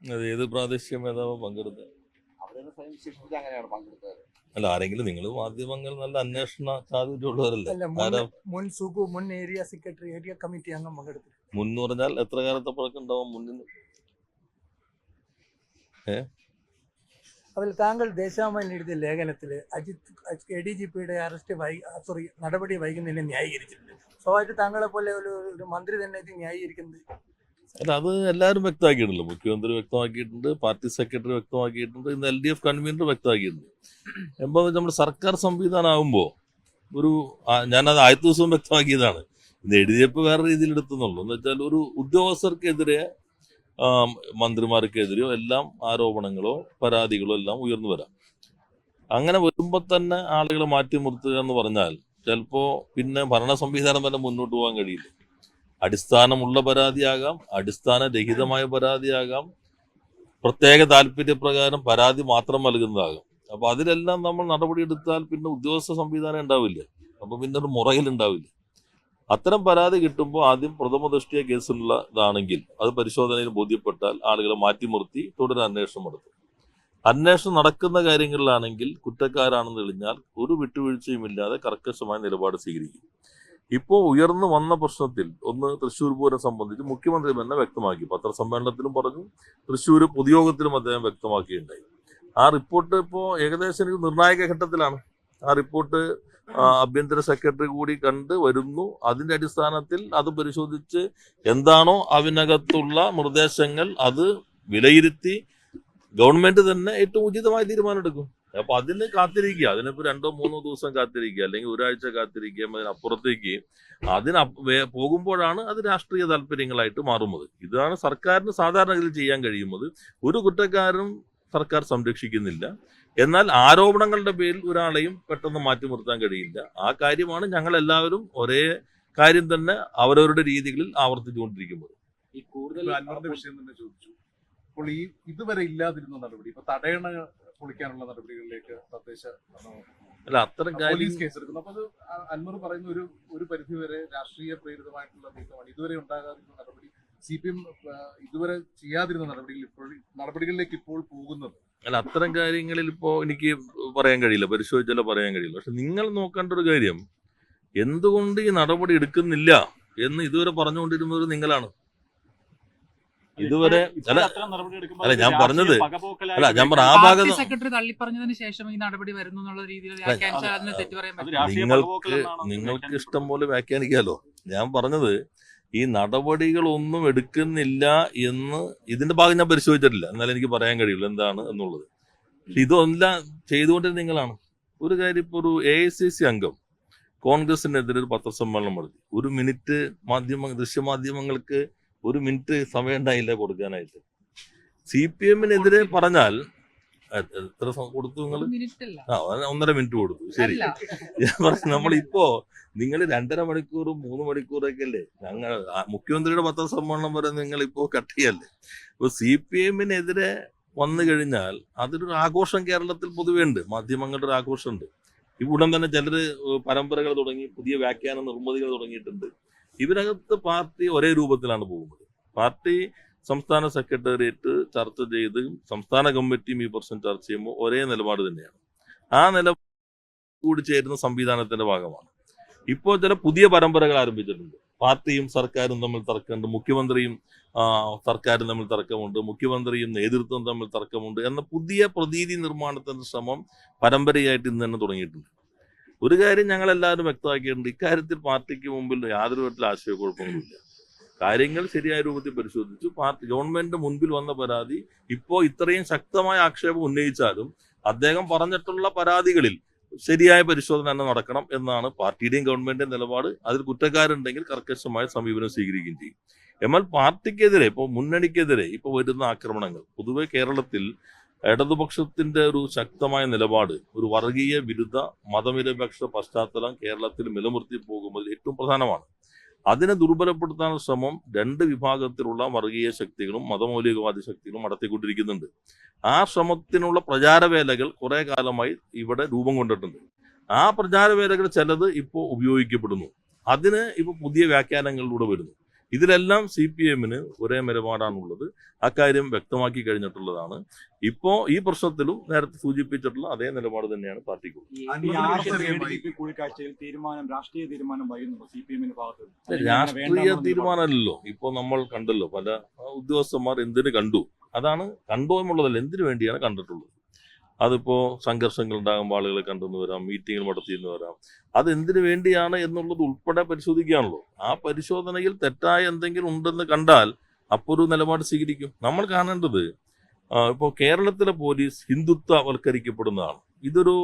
അത് ഏത് പ്രാദേശിക മേധാവ് പങ്കെടുത്തത്? അങ്ങനെയാണ് പങ്കെടുത്തത്. അല്ല ആരെങ്കിലും നിങ്ങൾ മാധ്യമങ്ങൾ നല്ല അന്വേഷണ സാധ്യതയുള്ളവരല്ലേ മുൻ ആരാ? മുൻ ഏരിയ സെക്രട്ടറി ഏരിയ കമ്മിറ്റി അംഗം പങ്കെടുത്തു മുന്ന് പറഞ്ഞാൽ എത്ര കാലത്തെ പഴക്കമുണ്ടാവും മുന്നിൽ? അതിൽ താങ്കൾ ദേശാമൻ എഴുതിയ ലേഖനത്തിൽ അജിത് എ ഡി ജി പിയുടെ അറസ്റ്റ് വൈ സോറി നടപടി വൈകുന്നതിനെ ന്യായീകരിച്ചിട്ടുണ്ട്. സ്വാഭാവികമായിട്ട് താങ്കളെ പോലെ ഒരു ഒരു മന്ത്രി തന്നെ ഇത് ന്യായീകരിക്കുന്നത് അല്ല അത് എല്ലാവരും വ്യക്തമാക്കിയിട്ടുണ്ട് മുഖ്യമന്ത്രി വ്യക്തമാക്കിയിട്ടുണ്ട് പാർട്ടി സെക്രട്ടറി വ്യക്തമാക്കിയിട്ടുണ്ട് ഇന്ന് എൽ ഡി എഫ് കൺവീനർ വ്യക്തമാക്കിയിട്ടുണ്ട്. വെച്ചാൽ നമ്മുടെ സർക്കാർ സംവിധാനം ആകുമ്പോൾ ഒരു ഞാനത് ആദ്യത്തെ ദിവസവും വ്യക്തമാക്കിയതാണ്. ഇത് എഴുതിയപ്പോൾ വേറെ രീതിയിൽ എടുത്തുന്നുള്ളു. എന്ന് വെച്ചാൽ ഒരു ഉദ്യോഗസ്ഥർക്കെതിരെ മന്ത്രിമാർക്കെതിരെയോ എല്ലാം ആരോപണങ്ങളോ പരാതികളോ എല്ലാം ഉയർന്നു വരാം. അങ്ങനെ വരുമ്പോൾ തന്നെ ആളുകളെ മാറ്റി നിർത്തുക എന്ന് പറഞ്ഞാൽ ചിലപ്പോൾ പിന്നെ ഭരണ സംവിധാനം തന്നെ മുന്നോട്ട് പോകാൻ കഴിയില്ല. അടിസ്ഥാനമുള്ള പരാതിയാകാം അടിസ്ഥാനരഹിതമായ പരാതിയാകാം പ്രത്യേക താല്പര്യപ്രകാരം പരാതി മാത്രം നൽകുന്നതാകാം. അപ്പോൾ അതിലെല്ലാം നമ്മൾ നടപടിയെടുത്താൽ പിന്നെ ഉദ്യോഗസ്ഥ സംവിധാനം ഉണ്ടാവില്ല? അപ്പോൾ പിന്നെ ഒരു മുറയിൽ ഉണ്ടാവില്ല? അത്തരം പരാതി കിട്ടുമ്പോൾ ആദ്യം പ്രഥമ ദൃഷ്ടിയ കേസിലുള്ള ഇതാണെങ്കിൽ അത് പരിശോധനയിൽ ബോധ്യപ്പെട്ടാൽ ആളുകളെ മാറ്റിനിർത്തി തുടരെ അന്വേഷണം നടത്തും. അന്വേഷണം നടക്കുന്ന കാര്യങ്ങളിലാണെങ്കിൽ കുറ്റക്കാരാണെന്ന് തെളിഞ്ഞാൽ ഒരു വിട്ടുവീഴ്ചയും ഇല്ലാതെ കർക്കശമായ നിലപാട് സ്വീകരിക്കും. ഇപ്പോൾ ഉയർന്നു വന്ന പ്രശ്നത്തിൽ ഒന്ന് തൃശ്ശൂർ പൂരം സംബന്ധിച്ച് മുഖ്യമന്ത്രി തന്നെ വ്യക്തമാക്കി. പത്രസമ്മേളനത്തിലും പറഞ്ഞു തൃശ്ശൂർ പൊതുയോഗത്തിലും അദ്ദേഹം വ്യക്തമാക്കിയിട്ടുണ്ടായി ആ റിപ്പോർട്ട് ഇപ്പോൾ ഏകദേശം എനിക്ക് നിർണായക ഘട്ടത്തിലാണ്. ആ റിപ്പോർട്ട് ആഭ്യന്തര സെക്രട്ടറി കൂടി കണ്ട് വരുന്നു. അതിന്റെ അടിസ്ഥാനത്തിൽ അത് പരിശോധിച്ച് എന്താണോ അതിനകത്തുള്ള നിർദ്ദേശങ്ങൾ അത് വിലയിരുത്തി ഗവൺമെന്റ് തന്നെ ഏറ്റവും ഉചിതമായ തീരുമാനം അപ്പൊ അതിന് കാത്തിരിക്കുക. അതിനിപ്പോ രണ്ടോ മൂന്നോ ദിവസം കാത്തിരിക്കുക. അല്ലെങ്കിൽ ഒരാഴ്ച കാത്തിരിക്കുക അതിനപ്പുറത്തേക്ക് അതിന് പോകുമ്പോഴാണ് അത് രാഷ്ട്രീയ താല്പര്യങ്ങളായിട്ട് മാറുന്നത്. ഇതാണ് സർക്കാരിന് സാധാരണഗതിയിൽ ഇതിൽ ചെയ്യാൻ കഴിയുന്നത്. ഒരു കുറ്റക്കാരും സർക്കാർ സംരക്ഷിക്കുന്നില്ല. എന്നാൽ ആരോപണങ്ങളുടെ പേരിൽ ഒരാളെയും പെട്ടെന്ന് മാറ്റി നിർത്താൻ കഴിയില്ല. ആ കാര്യമാണ് ഞങ്ങൾ എല്ലാവരും ഒരേ കാര്യം തന്നെ അവരവരുടെ രീതികളിൽ ആവർത്തിച്ചുകൊണ്ടിരിക്കുന്നത്. ഈ കൂടുതൽ വിഷയം തന്നെ ചോദിച്ചു. അപ്പോൾ ഈ ഇതുവരെ ഇല്ലാതിരുന്ന നടപടി ഇപ്പൊ തടയണ പൊളിക്കാനുള്ള നടപടികളിലേക്ക് തദ്ദേശ അല്ല അത്തരം പോലീസ് കേസെടുക്കുന്നു അപ്പൊ അത് അൻവർ പറയുന്ന ഒരു ഒരു പരിധിവരെ രാഷ്ട്രീയ പ്രേരിതമായിട്ടുള്ള നീക്കമാണ്. ഇതുവരെ ഉണ്ടാകാതിരുന്ന നടപടി സി പി എം ഇതുവരെ ചെയ്യാതിരുന്ന നടപടികൾ ഇപ്പോൾ നടപടികളിലേക്ക് ഇപ്പോൾ പോകുന്നത്. അല്ല അത്തരം കാര്യങ്ങളിൽ ഇപ്പോൾ എനിക്ക് പറയാൻ കഴിയില്ല പരിശോധിച്ചാലോ പറയാൻ കഴിയില്ല പക്ഷെ നിങ്ങൾ നോക്കേണ്ട ഒരു കാര്യം എന്തുകൊണ്ട് ഈ നടപടി എടുക്കുന്നില്ല എന്ന് ഇതുവരെ പറഞ്ഞുകൊണ്ടിരുന്നത് നിങ്ങളാണ്? ഇതുവരെ അല്ല അല്ല, ഞാൻ പറഞ്ഞത് അല്ല ഞാൻ പറഞ്ഞ ആ ഭാഗത്ത് സെക്രട്ടറി തള്ളിപ്പറഞ്ഞതിന് ശേഷം ഈ നടപടി വരുന്നു എന്നുള്ള രീതിയിൽ നിങ്ങൾക്ക് നിങ്ങൾക്ക് ഇഷ്ടം പോലെ വ്യാഖ്യാനിക്കാലോ? ഞാൻ പറഞ്ഞത് ഈ നടപടികളൊന്നും എടുക്കുന്നില്ല എന്ന് ഇതിന്റെ ഭാഗം ഞാൻ പരിശോധിച്ചിട്ടില്ല. എന്നാലും എനിക്ക് പറയാൻ കഴിയില്ല എന്താണ് എന്നുള്ളത്. ഇതെല്ലാം ചെയ്തുകൊണ്ടിരുന്ന നിങ്ങളാണ്. ഒരു കാര്യം ഇപ്പോൾ ഒരു എ ഐ സി സി അംഗം കോൺഗ്രസിനെതിരെ ഒരു പത്രസമ്മേളനം നടത്തി. ഒരു മിനിറ്റ് മാധ്യമ ദൃശ്യമാധ്യമങ്ങൾക്ക് ഒരു മിനിറ്റ് സമയം ഉണ്ടായില്ല കൊടുക്കാനായിട്ട്. സി പി എമ്മിനെതിരെ പറഞ്ഞാൽ എത്ര കൊടുത്തു നിങ്ങൾ ആ ഒന്നര മിനിറ്റ് കൊടുത്തു. ശരി. നമ്മൾ ഇപ്പോ നമ്മളിപ്പോ നിങ്ങൾ രണ്ടര മണിക്കൂറും മൂന്ന് മണിക്കൂറൊക്കെ അല്ലേ ഞങ്ങൾ മുഖ്യമന്ത്രിയുടെ പത്രസമ്മേളനം വരെ നിങ്ങൾ ഇപ്പോ കട്ട് ചെയ്യല്ലേ? ഇപ്പൊ സി പി എമ്മിനെതിരെ വന്നു കഴിഞ്ഞാൽ അതൊരു ആഘോഷം കേരളത്തിൽ പൊതുവേ ഉണ്ട്. മാധ്യമങ്ങളുടെ ഒരു ആഘോഷമുണ്ട്. ഉടൻ തന്നെ ചിലര് പരമ്പരകൾ തുടങ്ങി പുതിയ വ്യാഖ്യാന നിർമ്മിതികൾ തുടങ്ങിയിട്ടുണ്ട്. ഇവരകത്ത് പാർട്ടി ഒരേ രൂപത്തിലാണ് പോകുന്നത്. പാർട്ടി സംസ്ഥാന സെക്രട്ടേറിയറ്റ് ചർച്ച ചെയ്ത് സംസ്ഥാന കമ്മിറ്റിയും ഈ പ്രശ്നം ചർച്ച ചെയ്യുമ്പോൾ ഒരേ നിലപാട് തന്നെയാണ്. ആ നില കൂടി ചേരുന്ന സംവിധാനത്തിന്റെ ഭാഗമാണ്. ഇപ്പോൾ ചില പുതിയ പരമ്പരകൾ ആരംഭിച്ചിട്ടുണ്ട്. പാർട്ടിയും സർക്കാരും തമ്മിൽ തർക്കമുണ്ട്. മുഖ്യമന്ത്രിയും സർക്കാരും തമ്മിൽ തർക്കമുണ്ട്. മുഖ്യമന്ത്രിയും നേതൃത്വം തമ്മിൽ തർക്കമുണ്ട് എന്ന പുതിയ പ്രതീതി നിർമ്മാണത്തിന്റെ ശ്രമം പരമ്പരയായിട്ട് ഇന്ന് തന്നെ തുടങ്ങിയിട്ടുണ്ട്. ഒരു കാര്യം ഞങ്ങൾ എല്ലാവരും വ്യക്തമാക്കിയിട്ടുണ്ട്. ഇക്കാര്യത്തിൽ പാർട്ടിക്ക് മുമ്പിൽ യാതൊരു വിധത്തിലുള്ള ആശയക്കുഴപ്പങ്ങളുമില്ല. കാര്യങ്ങൾ ശരിയായ രൂപത്തിൽ പരിശോധിച്ചു. പാർട്ടി ഗവൺമെന്റിന്റെ മുൻപിൽ വന്ന പരാതി ഇപ്പോൾ ഇത്രയും ശക്തമായ ആക്ഷേപം ഉന്നയിച്ചാലും അദ്ദേഹം പറഞ്ഞിട്ടുള്ള പരാതികളിൽ ശരിയായ പരിശോധന തന്നെ നടക്കണം എന്നാണ് പാർട്ടിയുടെയും ഗവൺമെന്റിന്റെയും നിലപാട്. അതിൽ കുറ്റക്കാരുണ്ടെങ്കിൽ കർക്കശമായ സമീപനം സ്വീകരിക്കുകയും ചെയ്യും. എന്നാൽ പാർട്ടിക്കെതിരെ ഇപ്പോൾ മുന്നണിക്കെതിരെ ഇപ്പോൾ വരുന്ന ആക്രമണങ്ങൾ പൊതുവെ കേരളത്തിൽ ഇടതുപക്ഷത്തിന്റെ ഒരു ശക്തമായ നിലപാട് ഒരു വർഗീയ വിരുദ്ധ മതനിരപേക്ഷ പശ്ചാത്തലം കേരളത്തിൽ നിലനിർത്തി പോകുമ്പോൾ ഏറ്റവും പ്രധാനമാണ്. അതിനെ ദുർബലപ്പെടുത്താനുള്ള ശ്രമം രണ്ട് വിഭാഗത്തിലുള്ള വർഗീയ ശക്തികളും മതമൗലികവാദി ശക്തികളും നടത്തിക്കൊണ്ടിരിക്കുന്നുണ്ട്. ആ ശ്രമത്തിനുള്ള പ്രചാരവേലകൾ കുറേ കാലമായി ഇവിടെ രൂപം കൊണ്ടിട്ടുണ്ട്. ആ പ്രചാരവേലകൾ ചിലത് ഇപ്പോൾ ഉപയോഗിക്കപ്പെടുന്നു. അതിന് ഇപ്പോൾ പുതിയ വ്യാഖ്യാനങ്ങളിലൂടെ വരുന്നു. ഇതിലെല്ലാം സി പി എമ്മിന് ഒരേ നിലപാടാണുള്ളത്. അക്കാര്യം വ്യക്തമാക്കി കഴിഞ്ഞിട്ടുള്ളതാണ്. ഇപ്പോ ഈ പ്രശ്നത്തിലും നേരത്തെ സൂചിപ്പിച്ചിട്ടുള്ള അതേ നിലപാട് തന്നെയാണ് പാർട്ടിക്ക്. കൂടിക്കാഴ്ചയിൽ തീരുമാനം രാഷ്ട്രീയ തീരുമാനം രാഷ്ട്രീയ തീരുമാനമല്ലല്ലോ. ഇപ്പൊ നമ്മൾ കണ്ടല്ലോ പല ഉദ്യോഗസ്ഥന്മാർ എന്തിനു കണ്ടു? അതാണ് കണ്ടോ എന്നുള്ളതല്ല എന്തിനു വേണ്ടിയാണ് കണ്ടിട്ടുള്ളത്? അതിപ്പോ സംഘർഷങ്ങൾ ഉണ്ടാകുമ്പോൾ ആളുകളെ കണ്ടെന്ന് വരാം മീറ്റിംഗുകൾ നടത്തിയെന്ന് വരാം. അത് എന്തിനു വേണ്ടിയാണ് എന്നുള്ളത് ഉൾപ്പെടെ പരിശോധിക്കുകയാണല്ലോ ആ പരിശോധനയിൽ തെറ്റായ എന്തെങ്കിലും ഉണ്ടെന്ന് കണ്ടാൽ അപ്പോൾ ഒരു നിലപാട് സ്വീകരിക്കും. നമ്മൾ കാണേണ്ടത് ഇപ്പോൾ കേരളത്തിലെ പോലീസ് ഹിന്ദുത്വവൽക്കരിക്കപ്പെടുന്നതാണ്. ഇതൊരു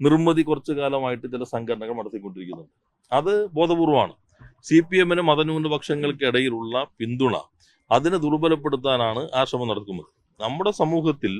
നിർമ്മിതി കുറച്ചു കാലമായിട്ട് ചില സംഘടനകൾ നടത്തിക്കൊണ്ടിരിക്കുന്നുണ്ട്. അത് ബോധപൂർവമാണ്. സി പി എമ്മിന് മതന്യൂനപക്ഷങ്ങൾക്കിടയിലുള്ള പിന്തുണ അതിനെ ദുർബലപ്പെടുത്താനാണ് ആ ശ്രമം നടക്കുന്നത്. നമ്മുടെ സമൂഹത്തിൽ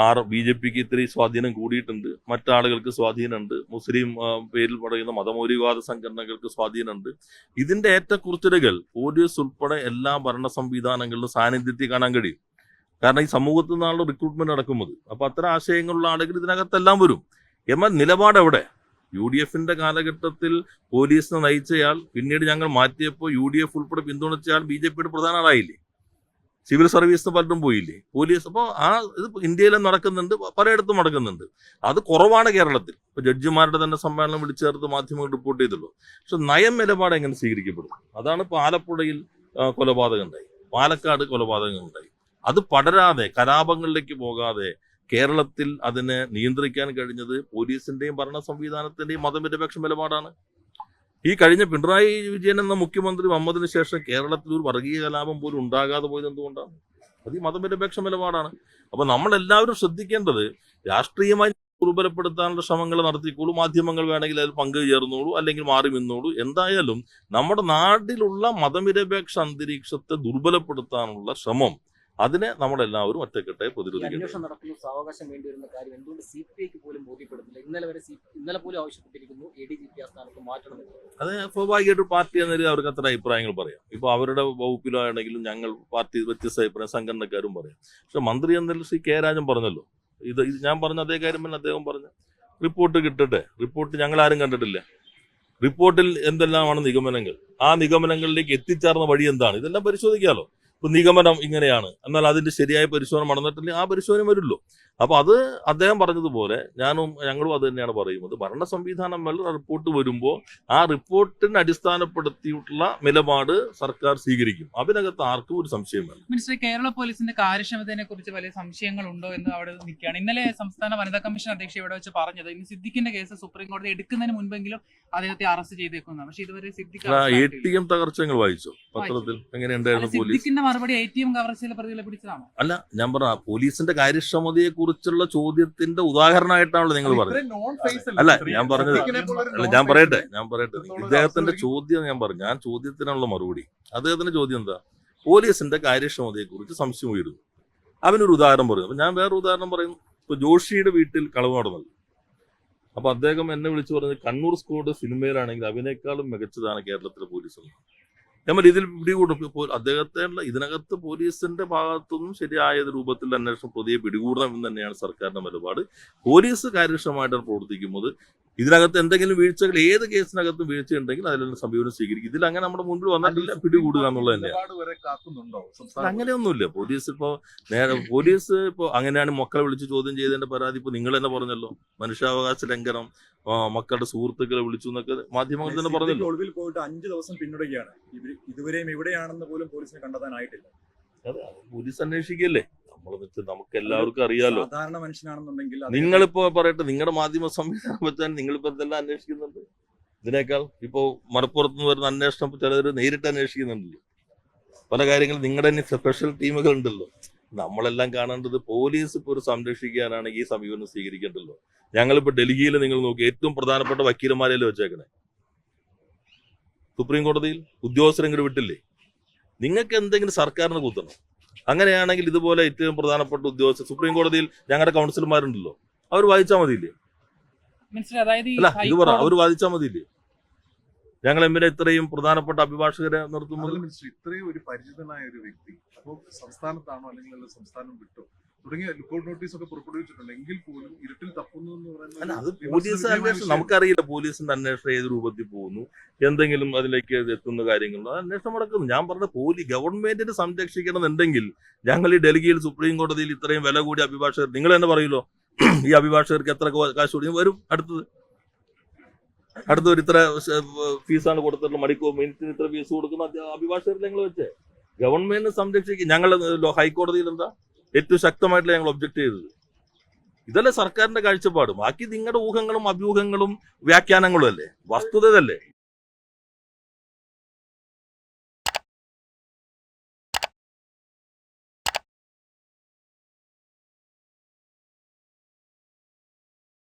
ആർ ബി ജെ പിക്ക് ഇത്തിരി സ്വാധീനം കൂടിയിട്ടുണ്ട്. മറ്റാളുകൾക്ക് സ്വാധീനമുണ്ട്. മുസ്ലിം പേരിൽ പറയുന്ന മതമൗലികവാദ സംഘടനകൾക്ക് സ്വാധീനമുണ്ട്. ഇതിന്റെ ഏറ്റക്കുറിച്ചിലുകൾ പോലീസ് ഉൾപ്പെടെ എല്ലാ ഭരണ സംവിധാനങ്ങളിലും സാന്നിധ്യത്തിൽ കാണാൻ കഴിയും. കാരണം ഈ സമൂഹത്തിൽ നിന്നാണല്ലോ റിക്രൂട്ട്മെന്റ് നടക്കുന്നത്. അപ്പൊ അത്തരം ആശയങ്ങളുള്ള ആളുകൾ ഇതിനകത്തെല്ലാം വരും. എന്നാൽ നിലപാട് എവിടെ? യു ഡി എഫിന്റെ കാലഘട്ടത്തിൽ പോലീസിനെ നയിച്ചയാൾ പിന്നീട് ഞങ്ങൾ മാറ്റിയപ്പോൾ യു ഡി എഫ് ഉൾപ്പെടെ പിന്തുണച്ചയാൾ ബി ജെ പിയുടെ പ്രധാന ആളായില്ലേ? സിവിൽ സർവീസ് പലരും പോയില്ലേ? പോലീസ് അപ്പോൾ ആ ഇത് ഇന്ത്യയിലും നടക്കുന്നുണ്ട് പലയിടത്തും നടക്കുന്നുണ്ട്. അത് കുറവാണ് കേരളത്തിൽ. ഇപ്പൊ ജഡ്ജിമാരുടെ തന്നെ സമ്മേളനം വിളിച്ചു ചേർത്ത് മാധ്യമങ്ങൾ റിപ്പോർട്ട് ചെയ്തുള്ളൂ. പക്ഷെ നയം നിലപാട് എങ്ങനെ സ്വീകരിക്കപ്പെടും? അതാണ് ഇപ്പോൾ ആലപ്പുഴയിൽ കൊലപാതകം ഉണ്ടായി. പാലക്കാട് കൊലപാതകം ഉണ്ടായി. അത് പടരാതെ കലാപങ്ങളിലേക്ക് പോകാതെ കേരളത്തിൽ അതിനെ നിയന്ത്രിക്കാൻ കഴിഞ്ഞത് പോലീസിന്റെയും ഭരണ സംവിധാനത്തിന്റെയും മതനിരപേക്ഷ നിലപാടാണ്. ഈ കഴിഞ്ഞ പിണറായി വിജയൻ എന്ന മുഖ്യമന്ത്രി വന്നതിന് ശേഷം കേരളത്തിൽ ഒരു വർഗീയ കലാപം പോലും ഉണ്ടാകാതെ പോയത് എന്തുകൊണ്ടാണ്? അത് ഈ മതനിരപേക്ഷ നിലപാടാണ്. അപ്പൊ നമ്മളെല്ലാവരും ശ്രദ്ധിക്കേണ്ടത് രാഷ്ട്രീയമായി ദുർബലപ്പെടുത്താനുള്ള ശ്രമങ്ങൾ നടത്തിക്കോളൂ മാധ്യമങ്ങൾ വേണമെങ്കിൽ അതിൽ പങ്കു ചേർന്നോളൂ അല്ലെങ്കിൽ മാറി നിന്നോളൂ. എന്തായാലും നമ്മുടെ നാട്ടിലുള്ള മതനിരപേക്ഷ അന്തരീക്ഷത്തെ ദുർബലപ്പെടുത്താനുള്ള ശ്രമം അതിനെ നമ്മളെല്ലാവരും ഒറ്റക്കെട്ടെ പ്രതിരോധിക്കണം സാവകാശം വേണ്ടി വരുന്ന കാര്യം എന്തുകൊണ്ട് സി പി ഐക്ക് പോലും ബോധ്യപ്പെടുന്നില്ല? ഇന്നലെ വരെ ഇന്നലെ പോലും ആവശ്യപ്പെട്ടിരിക്കുന്നു എ ഡി ജി പി ആ സ്ഥാനത്ത് മാറ്റണം അത് സ്വാഭാവികമായിട്ട് പാർട്ടി എന്ന നിലയിൽ അവർക്ക് അത്ര അഭിപ്രായങ്ങൾ പറയാം. ഇപ്പൊ അവരുടെ വകുപ്പിലാണെങ്കിലും ഞങ്ങൾ പാർട്ടി വ്യത്യസ്ത അഭിപ്രായം സംഘടനക്കാരും പറയും. പക്ഷെ മന്ത്രി എന്ന നിലയിൽ ശ്രീ കെ രാജൻ പറഞ്ഞല്ലോ. ഇത് ഞാൻ പറഞ്ഞ അതേ കാര്യം തന്നെ അദ്ദേഹം പറഞ്ഞു. റിപ്പോർട്ട് കിട്ടട്ടെ. റിപ്പോർട്ട് ഞങ്ങൾ ആരും കണ്ടിട്ടില്ല. റിപ്പോർട്ടിൽ എന്തെല്ലാമാണ് നിഗമനങ്ങൾ? ആ നിഗമനങ്ങളിലേക്ക് എത്തിച്ചേർന്ന വഴി എന്താണ്? ഇതെല്ലാം പരിശോധിക്കാമല്ലോ നിഗമനം ഇങ്ങനെയാണ്. എന്നാൽ അതിന്റെ ശരിയായ പരിശോധന നടന്നിട്ടില്ല. ആ പരിശോധന വരുമല്ലോ അപ്പൊ അത് അദ്ദേഹം പറഞ്ഞതുപോലെ ഞാനും ഞങ്ങളും അത് തന്നെയാണ് പറയുന്നത്. ഭരണ സംവിധാനം വല്ല റിപ്പോർട്ട് വരുമ്പോൾ ആ റിപ്പോർട്ടിനെ അടിസ്ഥാനപ്പെടുത്തിയിട്ടുള്ള നിലപാട് സർക്കാർ സ്വീകരിക്കും. അതിനകത്ത് ആർക്കും ഒരു സംശയം വേണം മിനിസ്റ്റർ കേരള പോലീസിന്റെ കാര്യക്ഷമതയെ കുറിച്ച് വലിയ സംശയങ്ങളുണ്ടോ എന്ന് അവിടെ നിൽക്കുകയാണ്. ഇന്നലെ സംസ്ഥാന വനിതാ കമ്മീഷൻ അധ്യക്ഷ ഇവിടെ വെച്ച് പറഞ്ഞത് ഇനി സിദ്ദിഖിന്റെ കേസ് സുപ്രീം കോടതി എടുക്കുന്നതിന് മുൻപെങ്കിലും അദ്ദേഹത്തെ അറസ്റ്റ് ചെയ്തേക്കുന്നതാണ് പക്ഷെ ഇതുവരെ സിദ്ദിഖ് തകർച്ചകൾ വായിച്ചോ? പത്രത്തിൽ എങ്ങനെയുണ്ടായിരുന്നു സിദ്ദിഖിന്റെ മറുപടി എ ടി എം കവർച്ചയിലെ പ്രതികളെ പിടിച്ചതാണോ? അല്ല ഞാൻ പറഞ്ഞ പോലീസിന്റെ കാര്യക്ഷമതയെ കുറിച്ചുള്ള ചോദ്യത്തിന്റെ ഉദാഹരണമായിട്ടാണല്ലോ നിങ്ങൾ പറഞ്ഞത്. അല്ല, ഞാൻ പറഞ്ഞത് അല്ല ഞാൻ പറയട്ടെ ഞാൻ പറയട്ടെ. ഇദ്ദേഹത്തിന്റെ ചോദ്യം ഞാൻ പറഞ്ഞു. ഞാൻ ചോദ്യത്തിനുള്ള മറുപടി. അദ്ദേഹത്തിന്റെ ചോദ്യം എന്താ? പോലീസിന്റെ കാര്യക്ഷമതയെ കുറിച്ച് സംശയം ഉയരുന്നു. അവനൊരു ഉദാഹരണം പറയുന്നു അപ്പൊ ഞാൻ വേറെ ഉദാഹരണം പറയുന്നു ഇപ്പൊ ജോഷിയുടെ വീട്ടിൽ കളവ് നടന്നത് അപ്പൊ അദ്ദേഹം എന്നെ വിളിച്ചു പറഞ്ഞത് കണ്ണൂർ സ്കോഡ് സിനിമയിലാണെങ്കിൽ അതിനേക്കാളും മികച്ചതാണ് കേരളത്തിലെ പോലീസ്. എന്ന്. പറഞ്ഞു, ഇതിൽ പിടികൂടും അദ്ദേഹത്തെ ഇതിനകത്ത് പോലീസിന്റെ ഭാഗത്തുനിന്നും ശരിയായ രൂപത്തിൽ അന്വേഷണം പ്രതിയെ പിടികൂടണം എന്ന് തന്നെയാണ് സർക്കാരിന്റെ നിലപാട്. പോലീസ് കാര്യക്ഷമമായിട്ടാണ് പ്രവർത്തിക്കുന്നത്. ഇതിനകത്ത് എന്തെങ്കിലും വീഴ്ചകൾ ഏത് കേസിനകത്തും വീഴ്ച ഉണ്ടെങ്കിൽ അതിലുള്ള സമീപനം സ്വീകരിക്കും. ഇതിൽ അങ്ങനെ നമ്മുടെ മുൻപിൽ വന്നിട്ടില്ല പിടികൂടുക എന്നുള്ളത് തന്നെയാണ്. അങ്ങനെയൊന്നുമില്ല പോലീസ് ഇപ്പോ നേരെ പോലീസ് ഇപ്പോ അങ്ങനെയാണ് മക്കളെ വിളിച്ച് ചോദ്യം ചെയ്തതിന്റെ പരാതി. ഇപ്പൊ നിങ്ങൾ തന്നെ പറഞ്ഞല്ലോ. മനുഷ്യാവകാശ ലംഘനം മക്കളുടെ സുഹൃത്തുക്കളെ വിളിച്ചു എന്നൊക്കെ മാധ്യമങ്ങൾ തന്നെ പറഞ്ഞല്ലോ. ഒളിവിൽ പോയിട്ട് അഞ്ചു ദിവസം പിന്നിടുകയാണ്. ഇവരെയും ഇതുവരെയും എവിടെയാണെന്ന് പോലും പോലീസിന് കണ്ടെത്താനായിട്ടില്ല. അത് പോലീസ് അന്വേഷിക്കല്ലേ നമ്മൾ നമുക്ക് എല്ലാവർക്കും അറിയാലോ. സാധാരണ മനുഷ്യനാണെന്നുണ്ടെങ്കിൽ നിങ്ങളിപ്പോ പറയട്ടെ നിങ്ങളുടെ മാധ്യമ സംവിധാനം വെച്ചാൽ നിങ്ങളിപ്പോ എന്തെല്ലാം അന്വേഷിക്കുന്നുണ്ട്? ഇതിനേക്കാൾ ഇപ്പോ മലപ്പുറത്ത് നിന്ന് വരുന്ന അന്വേഷണം ചിലർ നേരിട്ട് അന്വേഷിക്കുന്നുണ്ടല്ലോ. പല കാര്യങ്ങളും നിങ്ങളുടെ തന്നെ സ്പെഷ്യൽ ടീമുകൾ ഉണ്ടല്ലോ. നമ്മളെല്ലാം കാണേണ്ടത് പോലീസ് ഇപ്പോൾ ഒരു സംരക്ഷിക്കാനാണ് ഈ സമീപനം സ്വീകരിക്കേണ്ടല്ലോ. ഞങ്ങളിപ്പോ ഡൽഹിയിൽ നിങ്ങൾ നോക്കി ഏറ്റവും പ്രധാനപ്പെട്ട വക്കീലന്മാരെയല്ലേ വെച്ചേക്കണേ? സുപ്രീം കോടതിയിൽ ഉദ്യോഗസ്ഥരെങ്കിലും വിട്ടില്ലേ? നിങ്ങൾക്ക് എന്തെങ്കിലും സർക്കാരിന് കുത്തണം അങ്ങനെയാണെങ്കിൽ ഇതുപോലെ ഏറ്റവും പ്രധാനപ്പെട്ട ഉദ്യോഗസ്ഥർ സുപ്രീം കോടതിയിൽ ഞങ്ങളുടെ കൗൺസിലർമാരുണ്ടല്ലോ അവർ വായിച്ചാൽ മതിയില്ലേ? മിനിസ്റ്റർ അതായത് ഈ അല്ല ഇത് പറ ഹൈക്കോടതി- അവർ വാദിച്ചാൽ മതിയില്ലേ? ഞങ്ങൾ എമ്മിനെ ഇത്രയും പ്രധാനപ്പെട്ട അഭിഭാഷകരെ നിർത്തുമ്പോൾ മിനിസ്റ്റർ ഇത്രയും ഒരു പരിചിതനായ ഒരു വ്യക്തി അപ്പോൾ സംസ്ഥാനത്താണോ അല്ലെങ്കിൽ അല്ല സംസ്ഥാനം വിട്ടോ? തുടങ്ങിയ ലുക്കൗട്ട് നോട്ടീസ് ഒക്കെ പുറപ്പെടുവിച്ചിട്ടുണ്ട്. എങ്കിൽ പോലും ഇരുട്ടിൽ തപ്പുന്നു എന്ന് അല്ല അത് പോലീസ് അന്വേഷണം. നമുക്കറിയില്ല. പോലീസിന്റെ അന്വേഷണം ഏത് രൂപത്തിൽ പോകുന്നു? എന്തെങ്കിലും അതിലേക്ക് എത്തുന്ന കാര്യങ്ങൾ അത് അന്വേഷണം നടക്കുന്നു. ഞാൻ പറഞ്ഞ പോലീസ് ഗവൺമെന്റിന് സംരക്ഷിക്കണമെന്നുണ്ടെങ്കിൽ ഞങ്ങൾ ഈ ഡൽഹിയിൽ സുപ്രീം കോടതിയിൽ ഇത്രയും വില കൂടിയ അഭിഭാഷകർ നിങ്ങൾ തന്നെ പറയുമല്ലോ ഈ അഭിഭാഷകർക്ക് എത്ര കാശ് കൊടുക്കും? വരും അടുത്തത്. അടുത്ത ഒരു ഇത്ര ഫീസാണ് കൊടുത്തിട്ടുള്ള മണിക്കൂർ മിനിറ്റിന് ഇത്ര ഫീസ് കൊടുക്കുന്ന അഭിഭാഷകർ നിങ്ങൾ വെച്ചേ? ഗവൺമെന്റിനെ സംരക്ഷിക്കും. ഞങ്ങൾ ഹൈക്കോടതിയിൽ എന്താ? ഏറ്റവും ശക്തമായിട്ടുള്ള ഞങ്ങൾ ഒബ്ജക്ട് ചെയ്തത്. ഇതല്ലേ സർക്കാരിന്റെ കാഴ്ചപ്പാട്. ബാക്കി നിങ്ങളുടെ ഊഹങ്ങളും അഭ്യൂഹങ്ങളും വ്യാഖ്യാനങ്ങളും അല്ലേ? വസ്തുത ഇതല്ലേ